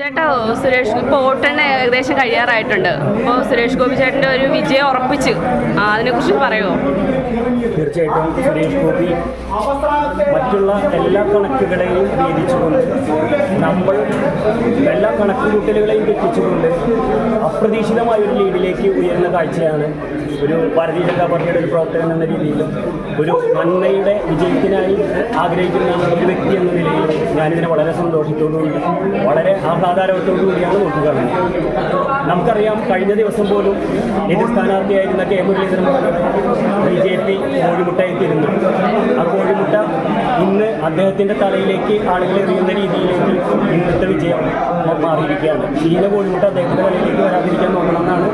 ചേട്ടാ സുരേഷ് വോട്ടെണ്ണ ഏകദേശം കഴിയാറായിട്ടുണ്ട്. അപ്പോൾ സുരേഷ് ഗോപി ചേട്ടന്റെ ഒരു വിജയം ഉറപ്പിച്ച് അതിനെക്കുറിച്ച് പറയുമോ തീർച്ചയായിട്ടും സുരേഷ് ഗോപി മറ്റുള്ള എല്ലാ കണക്കുകളെയും ഭേദിച്ചുകൊണ്ട് നമ്മൾ എല്ലാ കണക്കുകൂട്ടലുകളെയും തെറ്റിച്ചുകൊണ്ട് അപ്രതീക്ഷിതമായ ഒരു ലീഡിലേക്ക് ഉയർന്ന കാഴ്ചയാണ് ഒരു ഭാരതീയ ജനതാ പാർട്ടിയുടെ ഒരു പ്രവർത്തകൻ എന്ന രീതിയിലും ഒരു നന്മയുടെ വിജയത്തിനായി ആഗ്രഹിക്കുന്ന ഒരു വ്യക്തി എന്ന നിലയിൽ ഞാനിതിനെ വളരെ സന്തോഷത്തോടുകൂടി വളരെ ആഹ്ലാദാരവത്തോടു കൂടിയാണ് നോക്കുകയാണ്. നമുക്കറിയാം കഴിഞ്ഞ ദിവസം പോലും എതിർ സ്ഥാനാർത്ഥിയായിരുന്ന K Muraleedharan B J P കോഴിമുട്ടയായി തീരുന്നു. ആ കോഴിമുട്ട ഇന്ന് അദ്ദേഹത്തിന്റെ തലയിലേക്ക് ആളുകൾ എറിയുന്ന രീതിയിലേക്ക് ഇന്നത്തെ വിജയം മാറിയിരിക്കുകയാണ്. ചീന കോഴിമുട്ട അദ്ദേഹത്തിന്റെ തലയിലേക്ക് വരാതിരിക്കാൻ നോക്കണമെന്നാണ്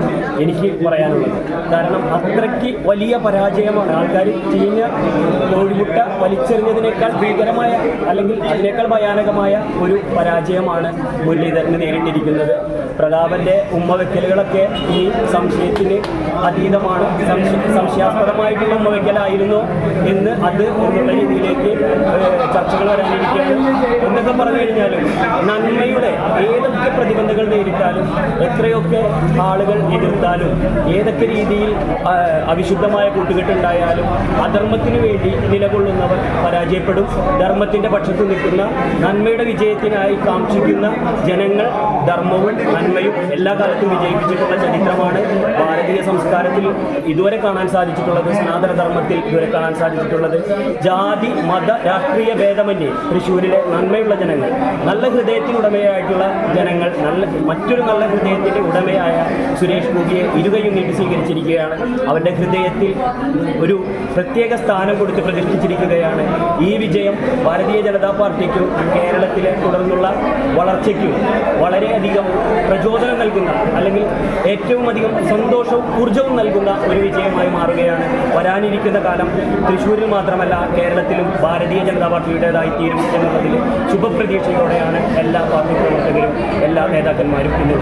എനിക്ക് പറയാനുള്ളത്. കാരണം അത്രയ്ക്ക് വലിയ പരാജയമാണ്. ആൾക്കാർ ചീഞ്ഞ കോഴിമുട്ട വലിച്ചെറിഞ്ഞതിനേക്കാൾ ഭീകരമായ അല്ലെങ്കിൽ അതിനേക്കാൾ ഭയാനകമായ ഒരു പരാജയമാണ് മുരളീധരന് നേരിട്ടിരിക്കുന്നത്. പ്രതാപന്റെ ഉമ്മവെക്കലുകളൊക്കെ ഈ സംശയത്തിന് അതീതമാണ്. സംശയ സംശയാസ്പദമായിട്ടുള്ള ഉമ്മവെക്കലായിരുന്നു എന്ന് അത് എന്നുള്ള രീതിയിലേക്ക് ചർച്ചകൾ വരാനിരിക്കുകയാണ് എന്നൊക്കെ പറഞ്ഞു കഴിഞ്ഞാലും നന്മയുടെ ഏതൊക്കെ പ്രതിബന്ധങ്ങൾ നേരിട്ടാലും എത്രയൊക്കെ ആളുകൾ എതിർത്താലും ഏതൊക്കെ രീതിയിൽ അവിശുദ്ധമായ കൂട്ടുകെട്ടുണ്ടായാലും അധർമ്മത്തിന് വേണ്ടി നിലകൊള്ളുന്നവർ പരാജയപ്പെടും. ധർമ്മത്തിന്റെ പക്ഷത്ത് നിൽക്കുന്ന നന്മയുടെ വിജയത്തിനായി കാക്ഷിക്കുന്ന ജനങ്ങൾ ധർമ്മവും നന്മയും എല്ലാ കാലത്തും വിജയിപ്പിച്ചിട്ടുള്ള ചരിത്രമാണ് ഭാരതീയ സംസ്കാരത്തിൽ ഇതുവരെ കാണാൻ സാധിച്ചിട്ടുള്ളത് സനാതനധർമ്മത്തിൽ ഇതുവരെ കാണാൻ സാധിച്ചിട്ടുള്ളത്. ജാതി മത രാഷ്ട്രീയ ഭേദമന്യേ തൃശ്ശൂരിലെ നന്മയുള്ള ജനങ്ങൾ നല്ല ഹൃദയത്തിനുടമയായിട്ടുള്ള ജനങ്ങൾ നല്ല മറ്റൊരു നല്ല ഹൃദയത്തിന്റെ ഉടമയായ സുരേഷ് ഗോപിയെ ഇരുകയും നീട്ടി സ്വീകരിച്ചിരിക്കുകയാണ്. അവന്റെ ഹൃദയത്തിൽ ഒരു പ്രത്യേക സ്ഥാനം കൊടുത്ത് പ്രതിഷ്ഠിച്ചിരിക്കുകയാണ്. ഈ വിജയം ഭാരതീയ ജനതാ പാർട്ടിക്കും കേരളത്തിലെ തുടർന്നുള്ള വളർച്ചയ്ക്കും വളരെയധികം പ്രചോദനം നൽകുന്ന അല്ലെങ്കിൽ ഏറ്റവും അധികം സന്തോഷവും ഊർജവും നൽകുന്ന ഒരു വിജയമായി മാറുകയാണ്. വരാനിരിക്കുന്ന കാലം തൃശ്ശൂരിൽ മാത്രമല്ല കേരളത്തിലും ഭാരതീയ ജനതാ പാർട്ടിയുടേതായി തീരും എന്നുള്ളതിൽ ശുഭപ്രതീക്ഷയോടെയാണ് എല്ലാ പാർട്ടി പ്രവർത്തകരും എല്ലാ നേതാക്കന്മാരും ഇന്ന്